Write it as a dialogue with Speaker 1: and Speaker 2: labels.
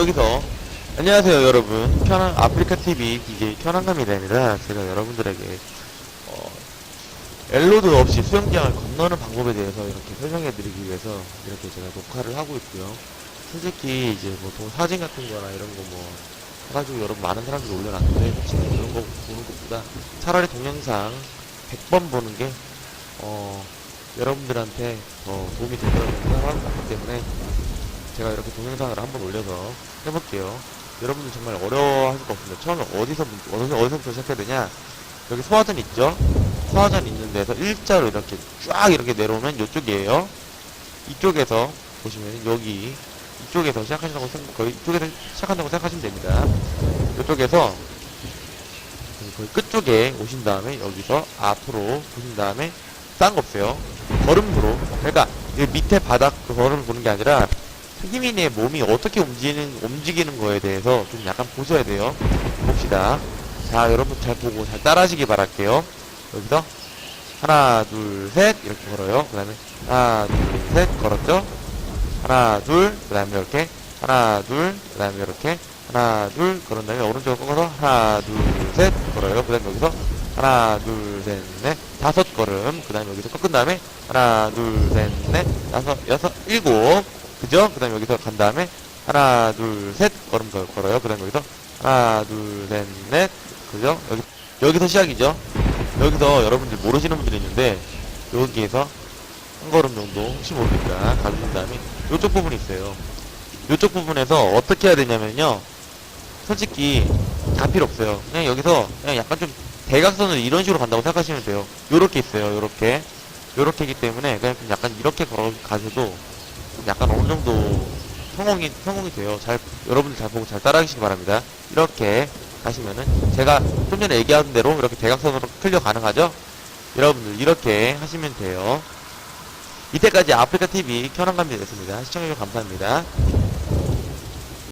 Speaker 1: 여기서 안녕하세요 여러분. 편한 아프리카 TV DJ 편한감이다입니다. 제가 여러분들에게 어, 엘로드 없이 수영장을 건너는 방법에 대해서 이렇게 설명해 드리기 위해서 이렇게 제가 녹화를 하고 있고요. 솔직히 이제 보통 사진 같은 거나 이런 거 뭐 해가지고 여러분 많은 사람들이 올려놨는데 지금 그런 거 보는 것보다 차라리 동영상 100번 보는 게 어, 여러분들한테 더 도움이 될 거라고 생각하기 때문에 제가 이렇게 동영상을 한번 올려서 해볼게요. 여러분들 정말 어려워할 수가 없습니다. 처음에 어디서, 어디서, 어디서부터 시작해야 되냐? 여기 소화전 있죠? 소화전 있는 데서 일자로 이렇게 쫙 이렇게 내려오면 이쪽이에요. 이쪽에서 보시면 여기 이쪽에서 시작하신다고 생각, 거의 이쪽에서 시작한다고 생각하시면 됩니다. 이쪽에서 거의 끝쪽에 오신 다음에 여기서 앞으로 보신 다음에 싼 거 없어요. 걸음으로. 그러니까 이 밑에 바닥 그 걸음을 보는 게 아니라 희민의 몸이 어떻게 움직이는, 움직이는 거에 대해서 좀 약간 보셔야 돼요. 봅시다. 자, 여러분 잘 보고 잘 따라하시기 바랄게요. 여기서 하나, 둘, 셋 이렇게 걸어요. 그 다음에 하나, 둘, 셋 걸었죠? 하나, 둘, 그 다음에 이렇게 하나, 둘, 그 다음에 이렇게 하나, 둘 걸은 다음에 오른쪽으로 꺾어서 하나, 둘, 셋 걸어요. 그 다음에 여기서 하나, 둘, 셋, 넷, 다섯 걸음. 그 다음에 여기서 꺾은 다음에 하나, 둘, 셋, 넷, 다섯, 여섯, 일곱. 그죠? 그 다음에 여기서 간 다음에 하나, 둘, 셋 걸음 걸- 걸어요. 그 다음에 여기서 하나, 둘, 셋, 넷. 그죠? 여기, 여기서 시작이죠? 여기서 여러분들 모르시는 분들이 있는데 여기에서 한 걸음 정도 혹시 모르니까 가주신 다음에 이쪽 부분이 있어요. 이쪽 부분에서 어떻게 해야 되냐면요. 솔직히 다 필요 없어요. 그냥 여기서 그냥 약간 좀 대각선을 이런 식으로 간다고 생각하시면 돼요. 요렇게 있어요. 요렇게. 요렇게이기 때문에 그냥 좀 약간 이렇게 걸어 가셔도 좀 약간 어느 정도 성공이 성공이 돼요. 잘 여러분들 잘 보고 잘 따라하시기 바랍니다. 이렇게 하시면은 제가 좀 전에 얘기한 대로 이렇게 대각선으로 클리어 가능하죠? 여러분들 이렇게 하시면 돼요. 이때까지 아프리카 TV 켜난 감이 됐습니다. 시청해주셔서 감사합니다.